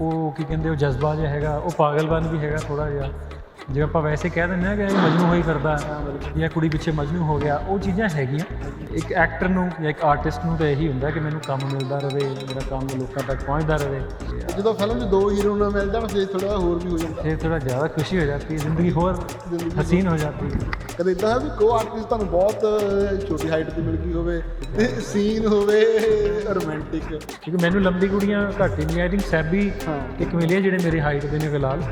ਉਹ ਕੀ ਕਹਿੰਦੇ ਉਹ ਜਜ਼ਬਾ ਜਿਹਾ ਹੈਗਾ ਉਹ ਪਾਗਲਪਨ ਵੀ ਹੈਗਾ ਥੋੜਾ ਜਿਹਾ। ਜਿਵੇਂ ਆਪਾਂ ਵੈਸੇ ਕਹਿ ਦਿੰਦੇ ਆ ਕਿ ਇਹ ਮਜਨੂ ਹੋਈ ਫਿਰਦਾ ਜਾਂ ਕੁੜੀ ਪਿੱਛੇ ਮਜਨੂ ਹੋ ਗਿਆ ਉਹ ਚੀਜ਼ਾਂ ਹੈਗੀਆਂ। ਇੱਕ ਐਕਟਰ ਨੂੰ ਜਾਂ ਇੱਕ ਆਰਟਿਸਟ ਨੂੰ ਤਾਂ ਇਹੀ ਹੁੰਦਾ ਕਿ ਮੈਨੂੰ ਕੰਮ ਮਿਲਦਾ ਰਹੇ ਮੇਰਾ ਕੰਮ ਲੋਕਾਂ ਤੱਕ ਪਹੁੰਚਦਾ ਰਹੇ ਜਦੋਂ ਫਿਲਮ 'ਚ ਦੋ ਹੀਰੋ ਨਾਲ ਮਿਲ ਜਾਣ ਫਿਰ ਥੋੜਾ ਹੋਰ ਵੀ ਹੋ ਜਾਂਦਾ। ਫਿਰ ਥੋੜਾ ਜ਼ਿਆਦਾ ਖੁਸ਼ੀ ਹੋ ਜਾਂਦੀ ਹੈ ਜ਼ਿੰਦਗੀ ਹੋਰ ਹਸੀਨ ਹੋ ਜਾਂਦੀ। ਹੈ ਕਦੇ ਇਦਾਂ ਹੈ ਵੀ ਕੋ ਆਰਟਿਸਟ ਤੁਹਾਨੂੰ ਬਹੁਤ ਛੋਟੀ ਹਾਈਟ ਦੀ ਮਿਲ ਗਈ ਹੋਵੇ ਤੇ ਸੀਨ ਹੋਵੇ ਰੋਮਾਂਟਿਕ ਕਿਉਂਕਿ ਮੈਨੂੰ ਲੰਬੀ ਕੁੜੀਆਂ ਘੱਟ ਹੀ ਨਹੀਂ ਆਈ ਥਿੰਕ ਸੈਬੀ। ਇੱਕ ਮਿਲੇ ਜਿਹੜੇ ਮੇਰੇ ਹਾਈਟ ਦੇ ਨੇ ਫਿਲਹਾਲ।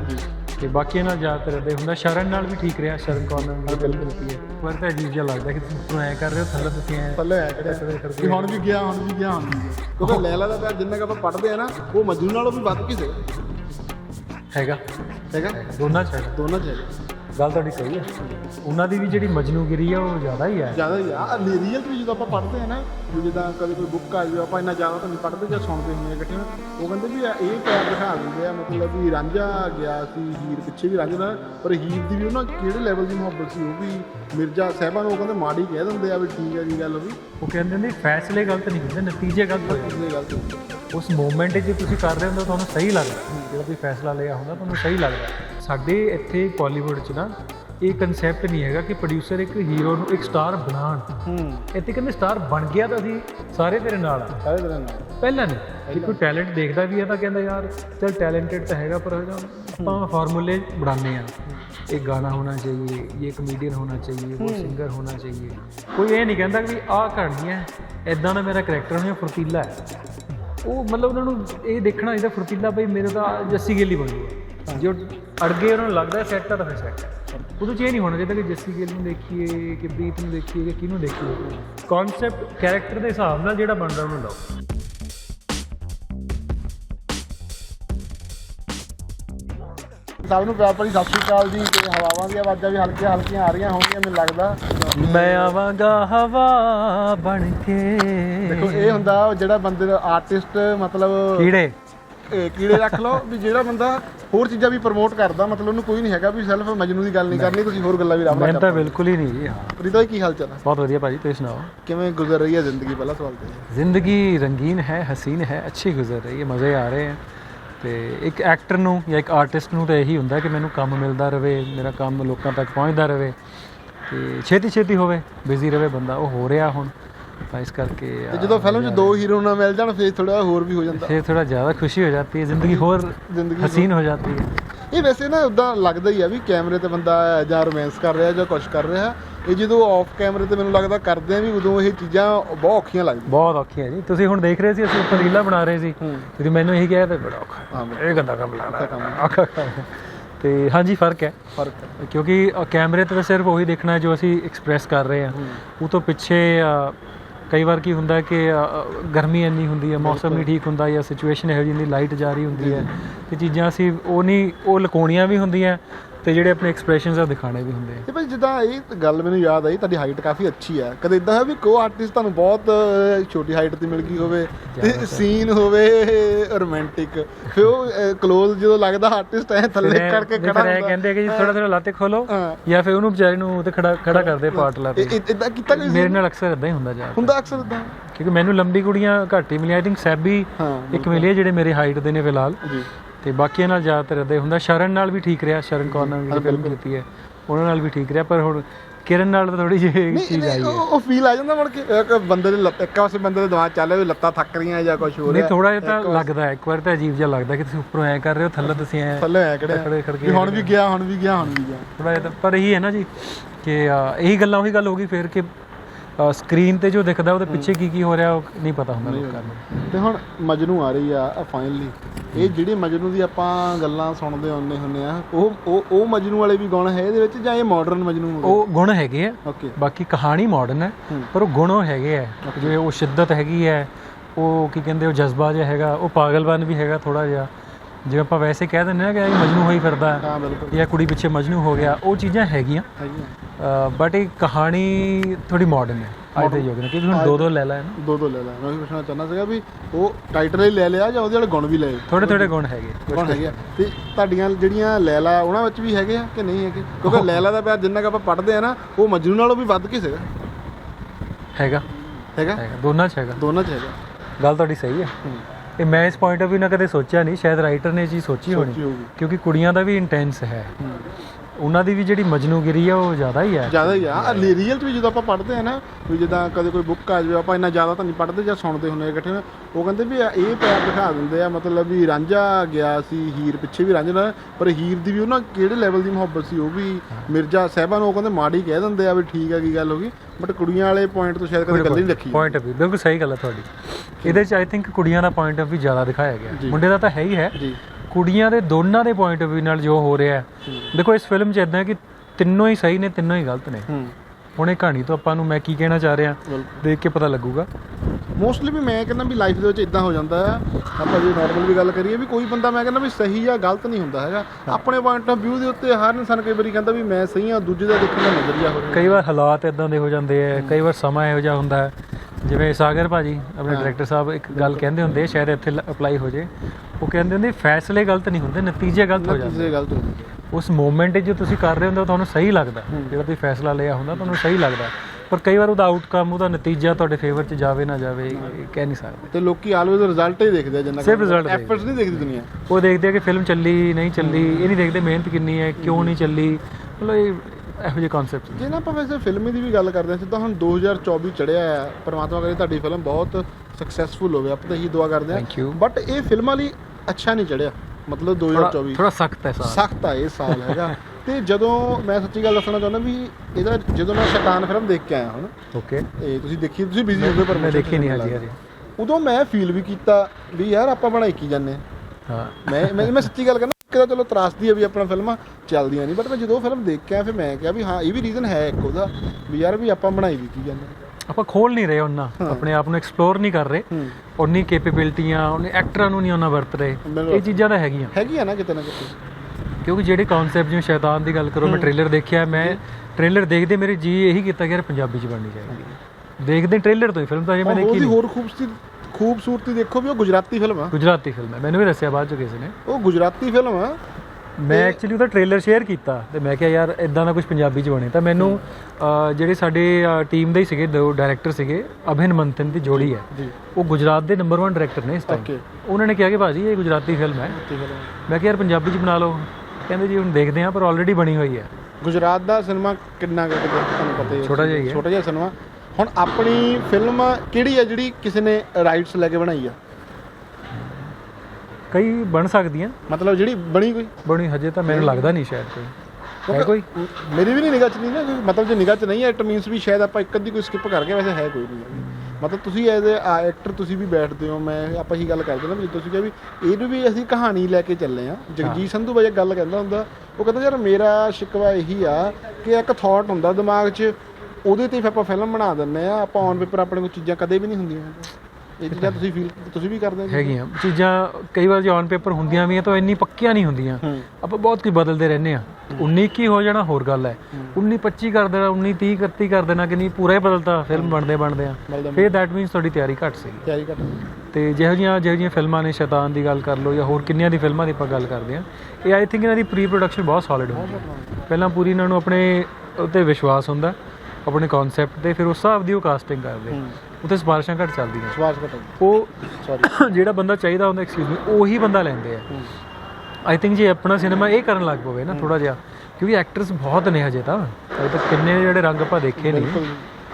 ਤੇ ਬਾਕੀਆਂ ਨਾਲ ਜ਼ਿਆਦਾਤਰ ਦੇ ਹੁੰਦਾ। ਸ਼ਰਨ ਨਾਲ ਵੀ ਠੀਕ ਰਿਹਾ ਸ਼ਰਨ ਕੌਰ ਨਾਲ ਵੀ ਬਿਲਕੁਲ। ਠੀਕ ਹੈ। ਪਰ ਤਾਂ ਅਜੀਬ ਜਿਹਾ ਲੱਗਦਾ ਕਿ ਤੁਸੀਂ ਉੱਪਰੋਂ ਐ ਕਰ ਰਹੇ ਹੋ ਥੱਲੇ ਤੁਸੀਂ ਐ ਪੱਲੇ ਆ ਕਿਹੜੇ ਕਿ ਹੁਣ ਵੀ ਗਿਆ ਹੁਣ ਵੀ ਗਿਆ ਹੁਣ ਵੀ ਗਿਆ। ਕਿਉਂਕਿ ਲੈਲਾ ਦਾ ਪਿਆਰ ਜਿੰਨਾ ਕੁ ਆਪਾਂ ਪੜ੍ਹਦੇ ਆ ਨਾ ਉਹ ਮਜਨੂ ਨਾਲੋਂ ਵੀ ਵੱਧ ਕਿਸੇ ਹੈਗਾ। ਹੈਗਾ? ਦੋਨਾਂ ਚ ਹੈਗਾ। ਦੋਨਾਂ 'ਚ ਹੈਗਾ। ਗੱਲ ਤੁਹਾਡੀ ਸਹੀ ਹੈ। ਉਹਨਾਂ ਦੀ ਵੀ ਜਿਹੜੀ ਮਜਨੂਗਿਰੀ ਆ ਉਹ ਜ਼ਿਆਦਾ ਹੀ ਹੈ। ਜ਼ਿਆਦਾ ਹੀ ਆ। ਰੀਅਲ ਵੀ ਜਦੋਂ ਆਪਾਂ ਪੜ੍ਹਦੇ ਆ ਨਾ ਵੀ ਜਿੱਦਾਂ ਕਦੇ ਕੋਈ ਬੁੱਕ ਆ ਜਾਵੇ ਆਪਾਂ ਇੰਨਾ ਜ਼ਿਆਦਾ ਤਾਂ ਨਹੀਂ ਪੜ੍ਹਦੇ ਜਾਂ ਸੁਣਦੇ ਹੁੰਦੇ ਆ? ਇਕੱਠੇ। ਉਹ ਕਹਿੰਦੇ ਵੀ ਇਹ ਪਿਆਰ ਦਿਖਾ ਦਿੰਦੇ ਆ ਮਤਲਬ ਵੀ ਰਾਂਝਾ ਗਿਆ ਸੀ ਹੀਰ ਪਿੱਛੇ ਵੀ ਰਾਂਝਾ ਨਾਲ ਪਰ ਹੀਰ ਦੀ ਵੀ ਉਹਨਾਂ ਕਿਹੜੇ ਲੈਵਲ ਦੀ ਮੁਹੱਬਤ ਸੀ? ਉਹ ਵੀ ਮਿਰਜ਼ਾ ਸਾਹਿਬਾਂ ਨੂੰ ਉਹ ਕਹਿੰਦੇ ਮਾੜੀ ਕਹਿ ਦਿੰਦੇ ਆ ਵੀ ਠੀਕ ਹੈ ਜੀ ਗੱਲ ਵੀ। ਉਹ ਕਹਿੰਦੇ ਨੇ ਫੈਸਲੇ ਗਲਤ ਨਹੀਂ ਹੁੰਦੇ ਨਤੀਜੇ ਗਲਤ ਹੋ ਜਾਂਦੇ ਇਹ ਗੱਲ ਤੇ ਉਸ ਮੂਮੈਂਟ 'ਚ ਤੁਸੀਂ ਕਰ ਰਹੇ ਹੁੰਦੇ ਹੋ ਤੁਹਾਨੂੰ ਸਹੀ ਲੱਗਦਾ। ਜਿਹੜਾ ਤੁਸੀਂ ਫੈਸਲਾ ਲਿਆ ਹੁੰਦਾ ਤੁਹਾਨੂੰ ਸਹੀ ਲੱਗਦਾ। ਸਾਡੇ ਇੱਥੇ ਬਾਲੀਵੁੱਡ 'ਚ ਨਾ ਇਹ ਕਨਸੈਪਟ ਨਹੀਂ ਹੈਗਾ ਕਿ ਪ੍ਰੋਡਿਊਸਰ ਇੱਕ ਹੀਰੋ ਨੂੰ ਇੱਕ ਸਟਾਰ ਬਣਾਉਣ ਹੂੰ ਇੱਥੇ ਕਹਿੰਦੇ ਸਟਾਰ ਬਣ ਗਿਆ ਤਾਂ ਅਸੀਂ ਸਾਰੇ ਤੇਰੇ ਨਾਲ ਆ ਸਾਰੇ ਤਰ੍ਹਾਂ ਨਾਲ ਪਹਿਲਾਂ ਨਹੀਂ ਜੇ ਕੋਈ ਟੈਲੈਂਟ ਦੇਖਦਾ ਵੀ ਹੈ ਤਾਂ ਕਹਿੰਦਾ ਯਾਰ ਚਲ ਟੈਲੈਂਟਡ ਤਾਂ ਹੈਗਾ ਪਰ ਆਪਾਂ ਫਾਰਮੂਲੇ ਬਣਾਉਂਦੇ ਆ एक गाना होना चाहिए ये कमेडियन होना चाहिए वो सिंगर होना चाहिए ਕੋਈ ਇਹ ਨਹੀਂ ਕਹਿੰਦਾ ਕਿ ਆਹ ਕਹਾਣੀ ਹੈ ਐਦਾਂ ਦਾ ਮੇਰਾ ਕਰੈਕਟਰ ਹੋਣਾ ਫੁਰਤੀਲਾ ਹੈ ਉਹ ਮਤਲਬ ਉਹਨਾਂ ਨੂੰ ਇਹ ਦੇਖਣਾ ਚਾਹੀਦਾ ਫੁਰਤੀਲਾ ਬਈ ਮੇਰੇ ਤਾਂ ਜੱਸੀ ਗਿੱਲ ਹੀ ਬਣੂਗਾ ਜੋ ਅੜਗੇ ਉਹਨਾਂ ਨੂੰ ਲੱਗਦਾ ਸੈੱਟ ਆ ਤਾਂ ਫਿਰ ਸੈੱਟ ਉਦੋਂ 'ਚ ਇਹ ਨਹੀਂ ਹੋਣਾ ਚਾਹੀਦਾ ਕਿ ਜੱਸੀ ਗਿੱਲ ਨੂੰ ਦੇਖੀਏ ਕਿ ਪ੍ਰੀਤ ਨੂੰ ਦੇਖੀਏ ਕਿ ਕਿਹਨੂੰ ਦੇਖੀਏ ਕਨਸੈਪਟ ਕੈਰੈਕਟਰ ਦੇ ਹਿਸਾਬ ਨਾਲ ਜਿਹੜਾ ਬਣਦਾ ਉਹਨੂੰ ਲਾਓ। ਸਭ ਨੂੰ ਪਿਆਰ ਭਰੀ ਸਤਿ ਸ਼੍ਰੀ ਅਕਾਲ ਜੀ ਤੇ ਹਵਾਵਾਂ ਦੀਆਂ ਆਵਾਜ਼ਾਂ ਵੀ ਹਲਕੀਆਂ ਹਲਕੀਆਂ ਆ ਰਹੀਆਂ ਹੋਣਗੀਆਂ ਮੈਨੂੰ ਲੱਗਦਾ। ਮੈਂ ਆਵਾਂਗਾ ਹਵਾ ਬਣ ਕੇ। ਦੇਖੋ ਇਹ ਹੁੰਦਾ ਉਹ ਜਿਹੜਾ ਬੰਦੇ ਦਾ ਆਰਟਿਸਟ ਮਤਲਬ ਕੀੜੇ। ਕੀੜੇ ਰੱਖ ਲਓ ਵੀ ਜਿਹੜਾ ਬੰਦਾ ਹੋਰ ਚੀਜ਼ਾਂ ਵੀ ਪ੍ਰਮੋਟ ਕਰਦਾ ਮਤਲਬ ਉਹਨੂੰ ਕੋਈ ਨਹੀਂ ਹੈਗਾ ਵੀ ਸਿਰਫ ਮਜਨੂ ਦੀ ਗੱਲ ਨਹੀਂ ਕਰਨੀ ਤੁਸੀਂ ਹੋਰ ਗੱਲਾਂ ਵੀ ਰੱਖ ਮੈਂ ਤਾਂ ਬਿਲਕੁਲ ਹੀ ਨਹੀਂ ਜੀ ਹਾਂ। ਪ੍ਰੀਤਾ ਜੀ ਕੀ ਹਾਲ ਚਾਲ ਹੈ ਬਹੁਤ ਵਧੀਆ ਭਾਜੀ ਤੁਸੀਂ ਸੁਣਾਓ? ਕਿਵੇਂ ਗੁਜ਼ਰ ਰਹੀ ਹੈ ਜ਼ਿੰਦਗੀ ਪਹਿਲਾ ਸਵਾਲ ਤੇ? ਜ਼ਿੰਦਗੀ ਰੰਗੀਨ ਹੈ ਹਸੀਨ ਹੈ ਅੱਛੀ ਗੁਜ਼ਰ ਰਹੀ ਹੈ ਮਜ਼ੇ ਆ ਰਹੇ ਹੈ। ਤੇ ਇੱਕ ਐਕਟਰ ਨੂੰ ਜਾਂ ਇੱਕ ਆਰਟਿਸਟ ਨੂੰ ਤਾਂ ਇਹੀ ਹੁੰਦਾ ਕਿ ਮੈਨੂੰ ਕੰਮ ਮਿਲਦਾ ਰਵੇ ਮੇਰਾ ਕੰਮ ਲੋਕਾਂ ਤੱਕ ਪਹੁੰਚਦਾ ਰਵੇ। ਤੇ ਛੇਤੀ ਛੇਤੀ ਹੋਵੇ ਬਿਜ਼ੀ ਰਵੇ ਬੰਦਾ ਉਹ ਹੋ ਰਿਹਾ ਹੁਣ। ਤਾਂ ਇਸ ਕਰਕੇ ਤੇ ਜਦੋਂ ਫਿਲਮ 'ਚ ਦੋ ਹੀਰੋ ਨਾਲ ਮਿਲ ਜਾਣ ਫਿਰ ਥੋੜਾ ਹੋਰ ਵੀ ਹੋ ਜਾਂਦਾ। ਫਿਰ ਥੋੜਾ ਜ਼ਿਆਦਾ ਖੁਸ਼ੀ ਹੋ ਜਾਂਦੀ ਹੈ ਜ਼ਿੰਦਗੀ ਹੋਰ ਜ਼ਿੰਦਗੀ ਹਸੀਨ ਹੋ ਜਾਂਦੀ ਹੈ। ਇਹ ਵੈਸੇ ਨਾ ਉਦਾਂ ਲੱਗਦਾ ਹੀ ਆ ਵੀ ਕੈਮਰੇ ਤੇ ਬੰਦਾ ਜਾਂ ਰੋਮਾਂਸ ਕਰ ਰਿਹਾ ਜਾਂ ਕੁਝ ਕਰ ਰਿਹਾ। ਇਹ ਜਦੋਂ ਆਫ ਕੈਮਰੇ ਤੇ ਮੈਨੂੰ ਲੱਗਦਾ ਕਰਦੇ ਆ ਵੀ ਉਦੋਂ ਇਹ ਚੀਜ਼ਾਂ ਬਹੁਤ ਔਖੀਆਂ ਲੱਗਦੀਆਂ। ਬਹੁਤ ਔਖੀ ਹੈ ਜੀ। ਤੁਸੀਂ ਹੁਣ ਦੇਖ ਰਹੇ ਸੀ ਅਸੀਂ ਉੱਪਰ ਰੀਲਾਂ ਬਣਾ ਰਹੇ ਸੀ। ਤੁਸੀਂ ਮੈਨੂੰ ਇਹੀ ਕਿਹਾ ਤੇ ਬੜਾ ਔਖਾ ਇਹ ਗੰਦਾ ਕੰਮ ਲਾਣਾ। ਔਖਾ ਕੰਮ। ਤੇ ਹਾਂਜੀ ਫ਼ਰਕ ਹੈ। ਫ਼ਰਕ ਹੈ। ਕਿਉਂਕਿ ਕੈਮਰੇ ਤੇ ਸਿਰਫ ਉਹੀ ਦੇਖਣਾ ਹੈ ਜੋ ਅਸੀਂ ਐਕਸਪ੍ਰੈਸ ਕਰ ਰਹੇ ਹਾਂ। ਉਹ ਤੋਂ ਪਿੱਛੇ ਕਈ ਵਾਰ ਕੀ ਹੁੰਦਾ ਕਿ ਗਰਮੀ ਇੰਨੀ ਹੁੰਦੀ ਹੈ ਮੌਸਮ ਨਹੀਂ ਠੀਕ ਹੁੰਦਾ ਜਾਂ ਸਿਚੁਏਸ਼ਨ ਇਹੋ ਜਿਹੀ ਹੁੰਦੀ ਲਾਈਟ ਜਾ ਰਹੀ ਹੁੰਦੀ ਹੈ ਤੇ ਚੀਜ਼ਾਂ ਅਸੀਂ ਉਹ ਨਹੀਂ ਉਹ ਲਕੋਣੀਆਂ ਵੀ ਹੁੰਦੀਆਂ ਤੇ ਜਿਹੜੇ ਆਪਣੇ ਐਕਸਪ੍ਰੈਸ਼ਨਸ ਆ ਦਿਖਾਣੇ ਵੀ ਹੁੰਦੇ ਆ। ਤੇ ਭਾਈ ਜਿੱਦਾਂ ਇਹ ਗੱਲ ਮੈਨੂੰ ਯਾਦ ਆਈ ਤੁਹਾਡੀ ਹਾਈਟ ਕਾਫੀ ਅੱਛੀ ਹੈ। ਕਦੇ ਇਦਾਂ ਹੈ ਵੀ ਕੋ ਆਰਟਿਸਟ ਤੁਹਾਨੂੰ ਬਹੁਤ ਛੋਟੀ ਹਾਈਟ ਦੀ ਮਿਲ ਗਈ ਹੋਵੇ ਤੇ ਸੀਨ ਹੋਵੇ ਰੋਮਾਂਟਿਕ ਫਿਰ ਉਹ ক্লোਜ਼ ਜਦੋਂ ਲੱਗਦਾ ਆਰਟਿਸਟ ਐ ਥੱਲੇ ਕਰਕੇ ਖੜਾ ਹੁੰਦਾ। ਕਹਿੰਦੇ ਕਿ ਜੀ ਥੋੜਾ ਥੋੜਾ ਲਾਤੇ ਖੋਲੋ। ਜਾਂ ਫਿਰ ਉਹਨੂੰ ਵਿਚਾਰੇ ਨੂੰ ਤੇ ਖੜਾ ਖੜਾ ਕਰਦੇ ਪਾਰਟ ਲਾ ਕੇ ਇਦਾਂ ਕੀਤਾ ਕੋਈ ਮੇਰੇ ਨਾਲ ਅਕਸਰ ਇਦਾਂ ਹੀ ਹੁੰਦਾ ਜਾ ਹੁੰਦਾ ਅਕਸਰ ਇਦਾਂ ਕਿਉਂਕਿ ਮੈਨੂੰ ਲੰਬੀ ਕੁੜੀਆਂ ਘੱਟ ਹੀ ਮਿਲੀਆਂ। ਆਈ ਥਿੰਕ ਸੈਬੀ ਇੱਕ ਮਿਲੀ ਜਿਹੜੇ ਮੇਰੇ ਹਾਈਟ ਦੇ ਨੇ ਫਿਲਹਾਲ। ਜੀ। ਤੇ ਬਾਕੀਆਂ ਨਾਲ ਜ਼ਿਆਦਾਤਰ ਇਦਾਂ ਹੁੰਦਾ। ਸ਼ਰਨ ਨਾਲ ਵੀ ਠੀਕ ਰਿਹਾ ਸ਼ਰਨ ਕੌਰ ਨਾਲ ਵੀ ਫਿਲਮ ਕੀਤੀ ਹੈ। ਉਹਨਾਂ ਨਾਲ ਵੀ ਠੀਕ ਰਿਹਾ ਪਰ ਹੁਣ ਕਿਰਨ ਨਾਲ ਤਾਂ ਥੋੜੀ ਜਿਹੀ ਚੀਜ਼ ਆਈ ਹੈ। ਉਹ ਫੀਲ ਆ ਜਾਂਦਾ ਮੁੜ ਕੇ ਇੱਕ ਬੰਦੇ ਦੇ ਲੱਤ- ਇੱਕ ਪਾਸੇ ਬੰਦੇ ਦੇ ਦਿਮਾਗ ਚੱਲ ਰਿਹਾ ਵੀ ਲੱਤਾਂ ਥੱਕ ਰਹੀਆਂ ਜਾਂ ਕੁਝ ਹੋ ਨਹੀਂ ਥੋੜਾ ਜਿਹਾ ਤਾਂ ਲੱਗਦਾ ਹੈ ਇੱਕ ਵਾਰ ਤਾਂ ਅਜੀਬ ਜਿਹਾ ਲੱਗਦਾ ਕਿ ਤੁਸੀਂ ਉੱਪਰੋਂ ਐ ਕਰ ਰਹੇ ਹੋ ਥੱਲੇ ਤੁਸੀਂ ਐ ਥੱਲੇ ਕਿਹੜੇ ਖੜੇ ਖੜ ਹੁਣ ਵੀ ਗਿਆ ਹੁਣ ਵੀ ਗਿਆ ਹੁਣ ਵੀ ਗਿਆ। ਥੋੜਾ ਜਿਹਾ ਪਰ ਇਹੀ ਹੈ ਨਾ ਜੀ ਕਿ ਇਹੀ ਗੱਲਾਂ ਉਹੀ ਗੱਲ ਹੋ ਗਈ ਫਿਰ ਕਿ ਸਕਰੀਨ ਤੇ ਜੋ ਦਿਖਦਾ ਉਹਦੇ ਪਿੱਛੇ ਕੀ ਕੀ ਹੋ ਰਿਹਾ ਉਹ ਨਹੀਂ ਪਤਾ ਹੁੰਦਾ ਲੋਕਾਂ ਨੂੰ। ਤੇ ਹੁਣ ਮਜਨੂ ਆ ਰਹੀ ਆ ਫਾਈਨਲੀ ਇਹ ਜਿਹੜੀ ਮਜਨੂ ਦੀ ਆਪਾਂ ਗੱਲਾਂ ਸੁਣਦੇ ਆਉਂਦੇ ਹੁੰਨੇ ਆ ਉਹ ਉਹ ਉਹ ਮਜਨੂ ਵਾਲੇ ਵੀ ਗੁਣ ਹੈ ਇਹਦੇ ਵਿੱਚ ਜਾਂ ਇਹ ਮਾਡਰਨ ਮਜਨੂ ਉਹ ਗੁਣ ਹੈਗੇ ਆ। ਬਾਕੀ ਕਹਾਣੀ ਮਾਡਰਨ ਹੈ ਪਰ ਉਹ ਗੁਣ ਉਹ ਹੈਗੇ ਆ। ਜਿਵੇਂ ਉਹ ਸ਼ਿੱਦਤ ਹੈਗੀ ਹੈ ਉਹ ਕੀ ਕਹਿੰਦੇ ਉਹ ਜਜ਼ਬਾ ਜਿਹਾ ਹੈਗਾ ਉਹ ਪਾਗਲਪਨ ਵੀ ਹੈਗਾ ਥੋੜਾ ਜਿਹਾ। ਜਿਵੇਂ ਆਪਾਂ ਵੈਸੇ ਕਹਿ ਦਿੰਦੇ ਆ ਕਿ ਇਹ ਮਜਨੂ ਹੋਈ ਫਿਰਦਾ ਹਾਂ ਬਿਲਕੁਲ। ਜਾਂ ਕੁੜੀ ਪਿੱਛੇ ਮਜਨੂ ਹੋ ਗਿਆ ਉਹ ਚੀਜ਼ਾਂ ਹੈਗੀਆਂ। ਹੈਗੀਆਂ। ਬਟ ਇਹ ਕਹਾਣੀ ਥੋੜੀ ਮਾਡਰਨ ਹੈ। ਅੱਜ ਦੇ ਯੁੱਗ ਨੇ। ਕਿਉਂਕਿ ਹੁਣ ਦੋ ਦੋ ਲੈ ਲੈ ਨਾ ਦੋ ਦੋ ਲੈ ਲੈ। ਮੈਂ ਵੀ ਪੁੱਛਣਾ ਚਾਹੁੰਦਾ ਸੀਗਾ ਵੀ ਉਹ ਟਾਈਟਲ ਹੀ ਲੈ ਲਿਆ ਜਾਂ ਉਹਦੇ ਵਾਲੇ ਗੁਣ ਵੀ ਲਏ? ਥੋੜੇ ਥੋੜੇ ਗੁਣ ਹੈਗੇ। ਗੁਣ ਹੈਗੇ ਆ। ਤੇ ਤੁਹਾਡੀਆਂ ਜਿਹੜੀਆਂ ਲੈਲਾ ਉਹਨਾਂ ਵਿੱਚ ਵੀ ਹੈਗੇ ਆ ਕਿ ਨਹੀਂ ਹੈਗੇ? ਕਿਉਂਕਿ ਲੈਲਾ ਦਾ ਪਿਆਰ ਜਿੰਨਾ ਕੁ ਆਪਾਂ ਪੜ੍ਹਦੇ ਆ ਨਾ ਉਹ ਮਜਨੂ ਨਾਲੋਂ ਵੀ ਵੱਧ ਕੇ ਸੀਗਾ ਹੈਗਾ। ਹੈਗਾ? ਹੈਗਾ। ਦੋਨਾਂ 'ਚ ਹੈਗਾ। ਦੋਨਾਂ 'ਚ ਹੈਗਾ। ਗੱਲ ਤੁਹਾਡੀ ਸਹੀ ਹੈ। ਇਹ ਮੈਂ ਇਸ ਪੁਆਇੰਟ ਆਫ ਵੀ ਨਾਲ ਕਦੇ ਸੋਚਿਆ ਨਹੀਂ। ਸ਼ਾਇਦ ਰਾਈਟਰ ਨੇ ਸੋਚੀ ਹੋਣੀ। ਕਿਉਂਕਿ ਕੁੜੀਆਂ ਦਾ ਵੀ ਇੰਟੈਂਸ ਹੈ। ਉਹਨਾਂ ਦੀ ਵੀ ਜਿਹੜੀ ਮਜਨੂਗਿਰੀ ਆ ਉਹ ਜ਼ਿਆਦਾ ਹੀ ਹੈ ਜ਼ਿਆਦਾ ਹੀ ਆ। ਰੀਅਲ ਚ ਵੀ ਜਦੋਂ ਆਪਾਂ ਪੜ੍ਹਦੇ ਆ ਨਾ ਵੀ ਜਿੱਦਾਂ ਕਦੇ ਕੋਈ ਬੁੱਕ ਆ ਜਾਵੇ ਆਪਾਂ ਇੰਨਾ ਜ਼ਿਆਦਾ ਤਾਂ ਨਹੀਂ ਪੜ੍ਹਦੇ ਜਾਂ ਸੁਣਦੇ ਹੁੰਦੇ ਆ ਇਕੱਠੇ। ਉਹ ਕਹਿੰਦੇ ਵੀ ਇਹ ਪਿਆਰ ਦਿਖਾ ਦਿੰਦੇ ਆ ਮਤਲਬ ਵੀ ਰਾਂਝਾ ਗਿਆ ਸੀ ਹੀਰ ਪਿੱਛੇ ਵੀ ਰਾਂਝਾ ਪਰ ਹੀਰ ਦੀ ਵੀ ਉਹਨਾਂ ਕਿਹੜੇ ਲੈਵਲ ਦੀ ਮੁਹੱਬਤ ਸੀ ਉਹ ਵੀ ਮਿਰਜ਼ਾ ਸਾਹਿਬਾਂ ਨੂੰ ਉਹ ਕਹਿੰਦੇ ਮਾੜੀ ਕਹਿ ਦਿੰਦੇ ਆ ਵੀ ਠੀਕ ਆ ਕੀ ਗੱਲ ਹੋ ਗਈ। ਬਟ ਕੁੜੀਆਂ ਵਾਲੇ ਪੁਆਇੰਟ ਤੋਂ ਸ਼ਾਇਦ ਕਦੇ ਗੱਲ ਨਹੀਂ ਰੱਖੀ। ਪੁਆਇੰਟ ਵੀ ਬਿਲਕੁਲ ਸਹੀ ਗੱਲ ਹੈ ਤੁਹਾਡੀ। ਇਹਦੇ ਚ ਆਈ ਥਿੰਕ ਕੁੜੀਆਂ ਦਾ ਪੁਆਇੰਟ ਆਫ ਵੀ ਜ਼ਿਆਦਾ ਦਿਖਾਇਆ ਗਿਆ। ਮੁੰਡੇ ਦਾ ਤਾਂ ਹੈ ਹੀ ਹੈ। ਜੀ। ਕੁੜੀਆਂ ਦੇ ਦੋਨਾਂ ਦੇ ਪੁਆਇੰਟ ਆਫ ਵੀ ਨਾਲ ਜੋ ਹੋ ਰਿਹਾ ਹੈ ਦੇਖੋ ਇਸ ਫਿਲਮ 'ਚ ਇਦਾਂ ਹੈ ਕਿ ਤਿੰਨੋਂ ਹੀ ਸਹੀ ਨੇ ਤਿੰਨੋਂ ਹੀ ਗਲਤ ਨੇ। ਹੂੰ। ਹੁਣ ਇਹ ਕਹਾਣੀ ਤੋਂ ਆਪਾਂ ਨੂੰ ਮੈਂ ਕੀ ਕਹਿਣਾ ਚਾਹ ਰਿਹਾ ਦੇਖ ਕੇ ਪਤਾ ਲੱਗੂਗਾ। ਮੋਸਟਲੀ ਵੀ ਮੈਂ ਕਹਿੰਦਾ ਵੀ ਲਾਈਫ ਦੇ ਵਿੱਚ ਇਦਾਂ ਹੋ ਜਾਂਦਾ ਆ ਆਪਾਂ ਜੇ ਨਾਰਮਲ ਵੀ ਗੱਲ ਕਰੀਏ ਵੀ ਕੋਈ ਬੰਦਾ ਮੈਂ ਕਹਿੰਦਾ ਵੀ ਸਹੀ ਜਾਂ ਗਲਤ ਨਹੀਂ ਹੁੰਦਾ ਹੈਗਾ। ਆਪਣੇ ਪੁਆਇੰਟ ਆਫ View ਦੇ ਉੱਤੇ ਹਰ ਇਨਸਾਨ ਕਈ ਵਾਰੀ ਕਹਿੰਦਾ ਵੀ ਮੈਂ ਸਹੀ ਆ ਦੂਜੇ ਦਾ ਦੇਖਣ ਦਾ ਨਜ਼ਰੀਆ ਹੋ। ਰਿਹਾ ਕਈ ਵਾਰ ਹਾਲਾਤ ਇਦਾਂ ਦੇ ਹੋ ਜਾਂਦੇ ਆ ਕਈ ਵਾਰ ਸਮਾਂ ਇਹੋ ਜਿਹਾ ਹੁੰਦਾ ਹੈ। ਜਿਵੇਂ ਸਾਗਰ ਭਾਜੀ ਆਪਣੇ ਡਾਇਰੈਕਟਰ ਸਾਹਿਬ ਇੱਕ ਗੱਲ ਕਹਿੰਦੇ ਹੁੰਦੇ ਸ਼ਾਇਦ ਇੱਥੇ ਅਪਲਾਈ ਹੋ ਜੇ। ਉਹ ਕਹਿੰਦੇ ਹੁੰਦੇ ਫੈਸਲੇ ਗਲਤ ਨਹੀਂ ਹੁੰਦੇ ਨਤੀਜੇ ਗਲਤ ਹੋ ਜਾਂਦੇ ਕਿਸੇ ਗਲਤ ਹੁੰਦੀ ਉਸ ਮੂਮੈਂਟ ਜੋ ਤੁਸੀਂ ਕਰ ਰਹੇ ਹੁੰਦੇ ਹੋ ਤੁਹਾਨੂੰ ਸਹੀ ਲੱਗਦਾ। ਜਿਹੜਾ ਤੁਸੀਂ ਫੈਸਲਾ ਲਿਆ ਹੁੰਦਾ ਤੁਹਾਨੂੰ ਸਹੀ ਲੱਗਦਾ। ਪਰ ਕਈ ਵਾਰ ਉਹਦਾ ਆਊਟਕਮ ਉਹਦਾ ਨਤੀਜਾ ਤੁਹਾਡੇ ਫੇਵਰ 'ਚ ਜਾਵੇ ਨਾ ਜਾਵੇ ਇਹ ਕਹਿ ਨਹੀਂ ਸਕਦੇ। ਤੇ ਲੋਕੀ ਆਲਵੇਜ਼ ਰਿਜ਼ਲਟ ਹੀ ਦੇਖਦੇ ਆ ਜਿੰਨਾ ਸਿਰਫ ਦੇਖਦੇ ਐਫਰਟਸ ਨਹੀਂ ਦੇਖਦੀ ਦੁਨੀਆ। ਉਹ ਦੇਖਦੇ ਆ ਕਿ ਫਿਲਮ ਚੱਲੀ ਨਹੀਂ ਚੱਲੀ ਇਹ ਨਹੀਂ ਦੇਖਦੇ ਮਿਹਨਤ ਕਿੰਨੀ ਹੈ ਕਿਉਂ ਨਹੀਂ ਚੱਲੀ। ਮਤਲਬ ਇਹ ਜਿਹੇ ਕਨਸੈਪਟ ਜੇ ਨਾ ਆਪਾਂ ਵੈਸੇ ਫਿਲਮ ਦੀ ਵੀ ਗੱਲ ਕਰਦੇ ਹਾਂ ਸਿੱਧਾ ਹੁਣ 2024 ਚੜਿਆ ਆ ਪਰਮਾਤਮਾ ਕਰੇ ਤੁਹਾਡੀ ਫਿਲਮ ਬਹੁਤ ਸਕਸੈਸਫੁਲ ਹੋਵੇ ਆਪਾਂ ਤਾਂ ਇਹੀ ਦੁਆ ਕਰਦੇ ਹਾਂ. ਬਟ ਇਹ ਫਿਲਮਾਂ ਲਈ ਅੱਛਾ ਨਹੀਂ ਚੜਿਆ ਮਤਲਬ 2024 ਥੋੜਾ ਸਖਤ ਹੈ ਸਾਰਾ ਸਖਤ ਆ ਇਹ ਸਾਲ ਹੈਗਾ। ਤੇ ਜਦੋਂ ਮੈਂ ਸੱਚੀ ਗੱਲ ਦੱਸਣਾ ਚਾਹੁੰਦਾ ਵੀ ਇਹਦਾ ਜਦੋਂ ਮੈਂ ਸ਼ੈਤਾਨ ਫਿਲਮ ਦੇਖ ਕੇ ਆਇਆ ਹੁਣ ਓਕੇ ਇਹ ਤੁਸੀਂ ਦੇਖੀ ਤੁਸੀਂ ਬਿਜ਼ੀ ਹੋ ਗਏ ਪਰ ਮੈਂ ਦੇਖੀ ਨਹੀਂ ਹਾਜੀ। ਹਾਜੀ ਉਦੋਂ ਮੈਂ ਫੀਲ ਵੀ ਕੀਤਾ ਵੀ ਯਾਰ ਆਪਾਂ ਬਣਾਈ ਕੀ ਜਾਂਦੇ ਹਾਂ। ਮੈਂ ਮੈਂ ਸੱਚੀ ਗੱਲ ਕਰਨਾ ਇੱਕ ਤਾਂ ਚਲੋ ਤਰਾਸਦੀ ਹੈ ਵੀ ਆਪਣਾ ਫਿਲਮਾਂ ਚੱਲਦੀਆਂ ਨਹੀਂ ਬਟ ਮੈਂ ਜਦੋਂ ਫਿਲਮ ਦੇਖ ਕੇ ਆਇਆ ਫਿਰ ਮੈਂ ਕਿਹਾ ਵੀ ਹਾਂ ਇਹ ਵੀ ਰੀਜ਼ਨ ਹੈ ਇੱਕ ਉਹਦਾ ਵੀ ਯਾਰ ਵੀ ਆਪਾਂ ਬਣਾਈ ਵੀ ਕੀ ਜਾਂਦੇ ਆਪਾਂ ਖੋਲ ਨਹੀਂ ਰਹੇ ਉਹਨਾਂ ਆਪਣੇ ਆਪ ਨੂੰ ਐਕਸਪਲੋਰ ਨਹੀਂ ਕਰ ਰਹੇ। ਉਨੀ ਕੈਪੇਬਿਲਿਟੀਆਂ ਉਹਨੇ ਐਕਟਰਾਂ ਨੂੰ ਨਹੀਂ ਉਹਨਾਂ ਵਰਤ ਰਹੇ। ਇਹ ਚੀਜ਼ਾਂ ਤਾਂ ਹੈਗੀਆਂ। ਹੈਗੀ ਆ ਨਾ ਕਿਤੇ ਨਾ ਕਿਤੇ। ਕਿਉਂਕਿ ਜਿਹੜੇ ਕਨਸੈਪਟ ਜਿਵੇਂ ਸ਼ੈਤਾਨ ਦੀ ਗੱਲ ਕਰੋ ਮੈਂ ਟ੍ਰੇਲਰ ਦੇਖਿਆ ਮੈਂ ਟ੍ਰੇਲਰ ਦੇਖਦੇ ਮੇਰੇ ਜੀ ਇਹੀ ਕੀਤਾ ਕਿ ਯਾਰ ਪੰਜਾਬੀ ਚ ਬਣਨੀ ਚਾਹੀਦੀ ਹੈ ਦੇਖਦੇ ਟ੍ਰੇਲਰ ਤੋਂ ਹੀ ਫਿਲਮ ਤਾਂ ਜੇ ਮੈਂ ਦੇਖੀ ਉਹਦੀ ਨਹੀਂ। ਹੋਰ ਖੂਬਸੂਰਤੀ ਖੂਬਸੂਰਤੀ ਦੇਖੋ ਵੀ ਉਹ ਗੁਜਰਾਤੀ ਫਿਲਮ ਆ। ਗੁਜਰਾਤੀ ਫਿਲਮ ਹੈ ਮੈਨੂੰ ਵੀ ਦੱਸਿਆ ਬਾਅਦ ਚ ਕਿਸੇ ਨੇ। ਉਹ ਗੁਜਰਾਤੀ ਫਿਲਮ ਆ। ਮੈਂ ਐਕਚੁਅਲੀ ਉਹਦਾ ਟ੍ਰੇਲਰ ਸ਼ੇਅਰ ਕੀਤਾ ਤੇ ਮੈਂ ਕਿਹਾ ਯਾਰ ਇਦਾਂ ਦਾ ਕੁਝ ਪੰਜਾਬੀ ਚ ਬਣੇ। ਤਾਂ ਮੈਨੂੰ ਅਹ, ਜਿਹੜੇ ਸਾਡੇ ਟੀਮ ਦੇ ਹੀ ਸੀਗੇ ਦੋ ਡਾਇਰੈਕਟਰ ਸੀਗੇ ਅਭਿਨ ਮੰਥਨ ਦੀ ਜੋੜੀ ਹੈ। ਜੀ। ਉਹ ਗੁਜਰਾਤ ਦੇ ਨੰਬਰ 1 ਡਾਇਰੈਕਟਰ ਨੇ ਇਸ ਟਾਈਮ ਉਹਨਾਂ ਨੇ ਕਿਹਾ ਕਿ ਭਾਜੀ ਇਹ ਗੁਜਰਾਤੀ ਫਿਲਮ ਹੈ। ਮੈਂ ਕਿਹਾ ਯਾਰ ਪੰਜਾਬੀ ਚ ਬਣਾ ਲਓ। ਕਹਿੰਦੇ ਜੀ ਹੁਣ ਦੇਖਦੇ ਹਾਂ ਪਰ ਆਲਰੇਡੀ ਬਣੀ ਹੋਈ ਹੈ। ਗੁਜਰਾਤ ਦਾ ਸਿਨੇਮਾ ਕਿੰਨਾ ਕੁ ਕਿਤੇ ਤੁਹਾਨੂੰ ਪਤਾ ਹੀ ਹੈ। ਛੋਟਾ ਜਿਹਾ ਹੀ ਹੈ। ਛੋਟਾ ਜਿਹਾ ਸਿਨੇਮਾ ਹੁਣ ਆਪਣੀ ਫਿਲਮ ਕਿਹੜੀ ਹੈ ਜਿਹੜੀ ਕਿਸੇ ਨੇ ਰਾਈਟਸ ਲੈ ਕੇ ਬਣਾਈ ਆ? ਕਈ ਬਣ ਸਕਦੀਆਂ। ਮਤਲਬ ਜਿਹੜੀ ਬਣੀ ਕੋਈ? ਬਣੀ ਹਜੇ ਤਾਂ ਮੈਨੂੰ ਲੱਗਦਾ ਨਹੀਂ ਸ਼ਾਇਦ ਕੋਈ। ਹੈ ਕੋਈ? ਮੇਰੀ ਵੀ ਨਹੀਂ ਨਿਗਾਹ ਚ ਨਹੀਂ ਨਾ ਮਤਲਬ ਜੇ ਨਿਗਾਹ ਚ ਨਹੀਂ ਹੈ ਇਟ ਮੀਨਸ ਵੀ ਸ਼ਾਇਦ ਆਪਾਂ ਇੱਕ ਅੱਧੀ ਕੋਈ ਸਕਿਪ ਕਰਕੇ ਵੈਸੇ ਹੈ ਕੋਈ ਨਹੀਂ ਮਤਲਬ ਤੁਸੀਂ ਐਜ਼ ਅ ਐਕਟਰ ਤੁਸੀਂ ਵੀ ਬੈਠਦੇ ਹੋ ਮੈਂ ਆਪਾਂ ਹੀ ਗੱਲ ਕਰਦੇ ਨਾ ਵੀ ਤੁਸੀਂ ਕਿਹਾ ਵੀ ਇਹਨੂੰ ਵੀ ਅਸੀਂ ਕਹਾਣੀ ਲੈ ਕੇ ਚੱਲੇ ਆ ਜਗਜੀਤ ਸੰਧੂ ਬਾਈ ਗੱਲ ਕਹਿੰਦਾ ਹੁੰਦਾ ਉਹ ਕਹਿੰਦਾ ਯਾਰ ਮੇਰਾ ਸ਼ਿਕਵਾ ਇਹੀ ਆ ਕਿ ਇੱਕ ਥਾਟ ਹੁੰਦਾ ਦਿਮਾਗ 'ਚ ਉਹਦੇ ਤੇ ਫਿਰ ਆਪਾਂ ਫਿਲਮ ਬਣਾ ਦਿੰਨੇ ਆ ਆਪਾਂ ਔਨ ਪੇਪਰ ਆਪਣੇ ਕੋਲ ਚੀਜ਼ਾਂ ਕਦੇ ਵੀ ਨਹੀਂ ਹੁੰਦੀਆਂ। ਇਹ ਚੀਜ਼ਾਂ ਤੁਸੀਂ ਫੀਲ ਤੁਸੀਂ ਵੀ ਕਰਦੇ ਹੋ? ਹੈਗੀਆਂ। ਚੀਜ਼ਾਂ ਕਈ ਵਾਰ ਜੇ ਔਨ ਪੇਪਰ ਹੁੰਦੀਆਂ ਵੀ ਆ ਤਾਂ ਇੰਨੀ ਪੱਕੀਆਂ ਨਹੀਂ ਹੁੰਦੀਆਂ। ਆਪਾਂ ਬਹੁਤ ਕੁਝ ਬਦਲਦੇ ਰਹਿੰਦੇ ਆ 19 ਕੀ ਹੋ ਜਾਣਾ ਹੋਰ ਗੱਲ ਹੈ। 19 25 ਕਰ ਦੇਣਾ 19 30 31 ਕਰ ਦੇਣਾ ਕਿ ਨਹੀਂ ਪੂਰਾ ਹੀ ਬਦਲਤਾ ਫਿਲਮ ਬਣਦੇ ਬਣਦੇ ਆ ਫੇਰ ਦੈਟ ਮੀਨਸ ਤੁਹਾਡੀ ਤਿਆਰੀ ਘੱਟ ਸੀਗੀ। ਤਿਆਰੀ ਕਰ ਤੇ ਜਿਹੋ ਜਿਹੀਆਂ ਜਿਹੋ ਜਿਹੀਆਂ ਫਿਲਮਾਂ ਨੇ ਸ਼ੈਤਾਨ ਦੀ ਗੱਲ ਕਰ ਲਓ ਜਾਂ ਹੋਰ ਕਿੰਨੀਆਂ ਦੀ ਫਿਲਮਾਂ ਦੀ ਆਪਾਂ ਗੱਲ ਕਰਦੇ ਆ ਇਹ ਆਈ ਥਿੰਕ ਇਹਨਾਂ ਦੀ ਪ੍ਰੀ ਪ੍ਰੋਡਕਸ਼ਨ ਬਹੁਤ ਸੋਲਿਡ ਹੁੰਦੀ ਹੈ। ਪਹਿਲਾਂ ਪੂਰੀ ਇਹਨਾਂ ਨੂੰ ਆਪਣੇ ਉੱਤੇ ਵਿਸ਼ਵਾਸ ਹੁੰਦਾ। ਆਪਣੇ ਕਨਸੈਪਟ ਤੇ ਫਿਰ ਉਸ ਹਿਸਾਬ ਦੀ ਉਹ ਕਾਸਟਿੰਗ ਕਰਦੇ। ਉੱਥੇ ਸਿਫਾਰਿਸ਼ਾਂ ਘੱਟ ਚੱਲਦੀਆਂ। ਸਵਾਸ ਘਟੋ ਉਹ ਸੌਰੀ ਜਿਹੜਾ ਬੰਦਾ ਚਾਹੀਦਾ ਹੁੰਦਾ ਐਕਸਕਿਊਜ਼ ਮੀ ਉਹੀ ਬੰਦਾ ਲੈਂਦੇ ਆ। ਆਈ ਥਿੰਕ ਜੇ ਆਪਣਾ ਸਿਨੇਮਾ ਇਹ ਕਰਨ ਲੱਗ ਪਵੇ ਨਾ ਥੋੜਾ ਜਿਹਾ ਕਿਉਂਕਿ ਐਕਟਰਸ ਬਹੁਤ ਨੇ ਹਜੇ ਤਾਂ। ਅਜੇ ਤੱਕ ਕਿੰਨੇ ਜਿਹੜੇ ਰੰਗ ਆਪਾਂ ਦੇਖੇ ਨਹੀਂ।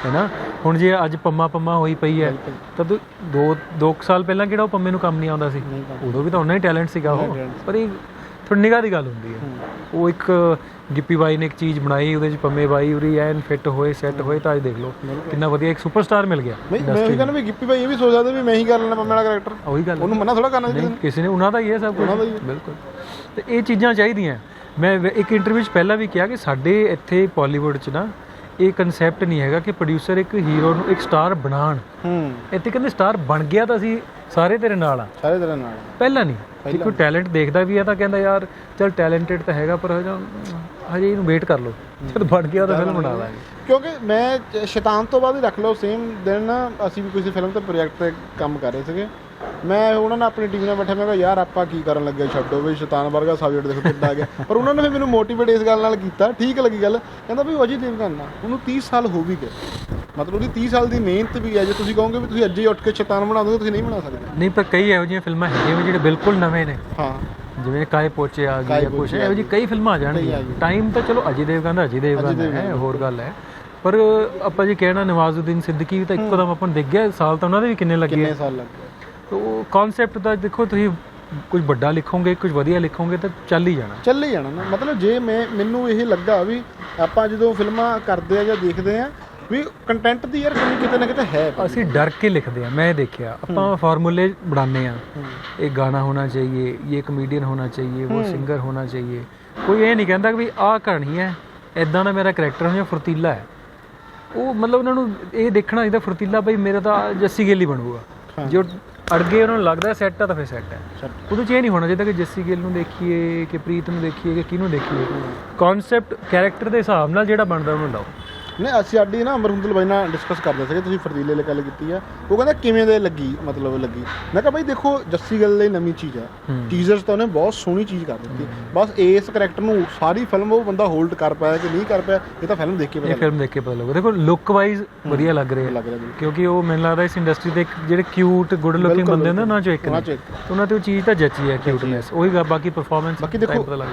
ਹੈਨਾ ਹੁਣ ਜੇ ਅੱਜ ਪੰਮਾ ਪੰਮਾ ਹੋਈ ਪਈ ਹੈ ਤਾਂ ਦੋ ਦੋ ਸਾਲ ਪਹਿਲਾਂ ਕਿਹੜਾ ਉਹ ਪੰਮੇ ਨੂੰ ਕੰਮ ਨਹੀਂ ਆਉਂਦਾ ਸੀ? ਉਦੋਂ ਵੀ ਤਾਂ ਉਹਨਾਂ ਹੀ ਟੈਲੈਂਟ ਸੀਗਾ ਉਹ। ਪਰ ਇਹ ਥੋੜੀ ਨਿਗਾਹ ਦੀ ਗੱਲ ਹੁੰਦੀ ਹੈ। ਉਹ ਇੱਕ ਗਿੱਪੀ ਬਾਈ ਨੇ ਇੱਕ ਚੀਜ਼ ਬਣਾਈ ਉਹਦੇ ਚ ਪੰਮੇ ਬਾਈ ਉਰੀ ਐਨ ਫਿੱਟ ਹੋਏ ਸੈੱਟ ਹੋਏ ਤਾਂ ਅੱਜ ਦੇਖ ਲਓ। ਕਿੰਨਾ ਵਧੀਆ ਇੱਕ ਸੁਪਰਸਟਾਰ ਮਿਲ ਗਿਆ। ਮੈਂ ਵੀ ਕਹਿੰਦਾ ਵੀ ਗਿੱਪੀ ਭਾਈ ਇਹ ਵੀ ਸੋਚ ਸਕਦੇ ਵੀ ਮੈਂ ਹੀ ਕਰ ਲੈਣਾ ਪੰਮੇ ਵਾਲਾ ਕੈਰੈਕਟਰ ਉਹੀ ਗੱਲ। ਉਹਨੂੰ ਮਨਾ ਥੋੜਾ ਕਰਨਾ ਚਾਹੀਦਾ। ਕਿਸੇ ਨੇ ਉਹਨਾਂ ਦਾ ਹੀ ਹੈ ਸਭ ਕੁਝ। ਬਿਲਕੁਲ। ਤੇ ਇਹ ਚੀਜ਼ਾਂ ਚਾਹੀਦੀਆਂ। ਮੈਂ ਇੱਕ ਇੰਟਰਵਿਊ 'ਚ ਪਹਿਲਾਂ ਵੀ ਕਿਹਾ ਕਿ ਸਾਡੇ ਇੱਥੇ ਬਾਲੀਵੁੱਡ 'ਚ ਨਾ ਇਹ ਕਨਸੈਪਟ ਨਹੀਂ ਹੈਗਾ ਕਿ ਪ੍ਰੋਡਿਊਸਰ ਇੱਕ ਹੀਰੋ ਨੂੰ ਇੱਕ ਸਟਾਰ ਬਣਾਉਣ। ਹੂੰ। ਇੱਥੇ ਕਹਿੰਦੇ ਸਟਾਰ ਬਣ ਗਿਆ ਤਾਂ ਅਸੀਂ ਸਾਰੇ ਤੇਰੇ ਨਾਲ ਆ। ਸਾਰੇ ਤਰ੍ਹਾਂ ਨਾਲ ਪਹਿਲਾਂ ਨਹੀਂ। ਕਿ ਕੋਈ ਟੈਲੈਂਟ ਦੇਖਦਾ ਵੀ ਹੈ ਤਾਂ ਕਹਿੰਦਾ ਯਾਰ ਚਲ ਟੈਲੈਂਟਡ ਤਾਂ ਹੈਗਾ ਪਰ ਹਜੇ ਹਜੇ ਇਹਨੂੰ ਵੇਟ ਕਰ ਲਓ। ਜਦ ਬਣ ਗਿਆ ਤਾਂ ਫਿਲਮ ਬਣਾ ਦਾਂਗੇ ਕਿਉਂਕਿ ਮੈਂ ਜ- ਸ਼ੈਤਾਨ ਤੋਂ ਬਾਅਦ ਹੀ ਰੱਖ ਲਓ ਸੇਮ ਦਿਨ ਅਸੀਂ ਵੀ ਕਿਸੇ ਫਿਲਮ ਤੇ ਪ੍ਰੋਜੈਕਟ ਤੇ ਕੰਮ ਕਰ ਰਹੇ ਸੀਗੇ। ਮੈਂ ਉਹਨਾਂ ਨਾਲ ਆਪਣੀ ਟੀਮ ਨਾਲ ਬੈਠਾ ਮੈਂ ਕਿਹਾ ਯਾਰ ਆਪਾਂ ਕੀ ਕਰਨ ਲੱਗੇ? ਛੱਡੋ ਵੀ ਸ਼ੈਤਾਨ ਵਰਗਾ ਸਬਜੈਕਟ ਦੇਖੋ ਕਿੱਦਾਂ ਆ ਗਿਆ। ਪਰ ਉਹਨਾਂ ਨੇ ਫਿਰ ਮੈਨੂੰ ਮੋਟੀਵੇਟ ਇਸ ਗੱਲ ਨਾਲ ਕੀਤਾ। ਠੀਕ ਲੱਗੀ ਗੱਲ। ਕਹਿੰਦਾ ਵੀ ਉਹ ਅਜੇ ਦੇਵਗਨ ਨਾ ਉਹਨੂੰ 30 ਸਾਲ ਹੋ ਵੀ ਗਏ। ਮਤਲਬ ਉਹਦੀ 30 ਸਾਲ ਦੀ ਮਿਹਨਤ ਵੀ ਹੈ। ਜੇ ਤੁਸੀਂ ਕਹੋਗੇ ਵੀ ਤੁਸੀਂ ਅੱਜ ਹੀ ਉੱਠ ਕੇ ਸ਼ੈਤਾਨ ਬਣਾ ਦੋਗੇ ਤੁਸੀਂ ਨਹੀਂ ਬਣਾ ਸਕਦੇ। ਨਹੀਂ ਪਰ ਕਈ ਇਹੋ ਜਿਹੀਆਂ ਫਿਲਮਾਂ ਹੈਗੀਆਂ ਜਿਹੜੇ ਬਿਲਕੁਲ ਨਵੇਂ ਨੇ। ਹਾਂ। ਜਿਵੇਂ ਕਾਏ ਪੋਚੇ ਆ ਗਏ ਜਾਂ ਆ ਇਹੋ ਜਿਹੀ ਕਈ ਫਿਲਮਾਂ ਆ ਜਾਣਗੀਆਂ। ਟਾਈਮ ਤਾਂ ਚਲੋ ਅਜੇ ਦੇਵਗਨ ਦਾ ਅਜੇ ਦੇਵਗਨ ਹੈ ਹੋਰ ਗੱਲ ਹੈ। ਪਰ ਆਪਾਂ ਜੇ ਕਹਿਣਾ ਨਵਾਜ਼ੁਦੀਨ ਸਿੱਦੀਕੀ ਵੀ ਤਾਂ ਇੱਕੋ ਦਮ ਆਪਾਂ ਦਿਖ ਗਿਆ। ਸਾਲ ਤਾਂ ਉਹਨਾਂ ਦੇ ਵੀ ਕਿੰਨੇ ਲੱਗੇ ਕਿੰਨੇ। ਸਾਲ ਲੱਗ? ਤੋ ਕਨਸੈਪਟ ਦਾ ਦੇਖੋ ਤੁਸੀਂ ਕੁਝ ਵੱਡਾ ਲਿਖੋਗੇ ਕੁਝ ਵਧੀਆ ਲਿਖੋਗੇ ਤਾਂ ਚੱਲ ਹੀ ਜਾਣਾ। ਚੱਲ ਹੀ ਜਾਣਾ ਮਤਲਬ ਜੇ ਮੈਂ ਮੈਨੂੰ ਇਹ ਲੱਗਾ ਵੀ ਆਪਾਂ ਜਦੋਂ ਫਿਲਮਾਂ ਕਰਦੇ ਆ ਜਾਂ ਦੇਖਦੇ ਆ ਵੀ ਕੰਟੈਂਟ ਦੀ ਯਾਰ ਕਮੀ ਕਿਤੇ ਨਾ ਕਿਤੇ ਹੈ ਅਸੀਂ ਡਰ ਕੇ ਲਿਖਦੇ ਆ ਮੈਂ ਦੇਖਿਆ। ਆਪਾਂ ਫਾਰਮੂਲੇ ਬਣਾਉਂਦੇ ਆ। ਇਹ ਗਾਣਾ ਹੋਣਾ ਚਾਹੀਏ ਇਹ ਕਮੇਡੀਅਨ ਹੋਣਾ ਚਾਹੀਏ ਉਹ ਸਿੰਗਰ ਹੋਣਾ ਚਾਹੀਏ। ਕੋਈ ਇਹ ਨਹੀਂ ਕਹਿੰਦਾ ਵੀ ਆਹ ਕਰਨੀ ਹੈ ਇਦਾਂ ਦਾ ਮੇਰਾ ਕੈਰੈਕਟਰ ਹੋਣਾ ਫੁਰਤੀਲਾ ਹੈ। ਉਹ ਮਤਲਬ ਉਹਨਾਂ ਨੂੰ ਇਹ ਦੇਖਣਾ ਚਾਹੀਦਾ ਫੁਰਤੀਲਾ ਬਈ ਮੇਰਾ ਤਾਂ ਜੱਸੀ ਗੇਲੀ ਬਣੂਗਾ। ਜੋ ਅੜ ਗਏ ਉਹਨਾਂ ਨੂੰ ਲੱਗਦਾ ਸੈੱਟ ਆ ਤਾਂ ਫਿਰ ਸੈੱਟ ਹੈ ਉਹਦੇ ਚ ਇਹ ਨਹੀਂ ਹੋਣਾ ਚਾਹੀਦਾ ਕਿ ਜੱਸੀ ਗਿੱਲ ਨੂੰ ਦੇਖੀਏ ਕਿ ਪ੍ਰੀਤ ਨੂੰ ਦੇਖੀਏ ਕਿ ਕਿਹਨੂੰ ਦੇਖੀਏ। ਕਨਸੈਪਟ ਕੈਰੈਕਟਰ ਦੇ ਹਿਸਾਬ ਨਾਲ ਜਿਹੜਾ ਬਣਦਾ ਉਹਨੂੰ ਲਾਓ। ਨਹੀਂ ਅਸੀਂ ਸਾਡੀ ਨਾ ਅਮਰਹੁੰਦਲ ਬਾਈ ਨਾਲ ਡਿਸਕਸ ਕਰਦੇ ਸੀਗੇ ਤੁਸੀਂ ਫਰਦੀਲੇ ਲਈ ਗੱਲ ਕੀਤੀ ਆ। ਉਹ ਕਹਿੰਦਾ ਕਿਵੇਂ ਦੇ ਲੱਗੀ ਮਤਲਬ ਲੱਗੀ। ਮੈਂ ਕਿਹਾ ਬਾਈ ਦੇਖੋ ਜੱਸੀ ਗੱਲ ਲਈ ਨਵੀਂ ਚੀਜ਼ ਆ। ਟੀਜ਼ਰਸ ਤਾਂ ਉਹਨੇ ਬਹੁਤ ਸੋਹਣੀ ਚੀਜ਼ ਕਰ ਦਿੱਤੀ। ਬਸ ਇਸ ਕਰੈਕਟਰ ਨੂੰ ਸਾਰੀ ਫਿਲਮ ਉਹ ਬੰਦਾ ਹੋਲਡ ਕਰ ਪਾਇਆ ਕਿ ਨਹੀਂ ਕਰ ਪਾਇਆ ਇਹ ਤਾਂ ਫਿਲਮ ਦੇਖ ਕੇ ਇਹ ਪਤਾ ਫਿਲਮ ਦੇਖ ਕੇ ਪਤਾ ਲੱਗਦਾ ਦੇਖੋ ਲੁੱਕ ਵਾਈਜ਼ ਵਧੀਆ ਲੱਗ ਰਿਹਾ। ਲੱਗ। ਕਿਉਂਕਿ ਉਹ ਮੈਨੂੰ ਲੱਗਦਾ ਇਸ ਇੰਡਸਟਰੀ ਦੇ ਜਿਹੜੇ ਕਿਊਟ ਗੁੱਡ ਲੁਕਿੰਗ ਬੰਦੇ ਨੇ ਉਹਨਾਂ ਚੋਂ ਇੱਕ ਨੇ। ਉਹਨਾਂ ਤੇ ਉਹ ਚੀਜ਼ ਤਾਂ ਜੱਚੀ ਹੈ ਕਿਊਟਨੈਸ ਉਹੀ ਗੱਲ ਬਾਕੀ ਪਰਫਾਰਮੈਂਸ ਬਾਕੀ ਦੇਖੋ ਲੱਗ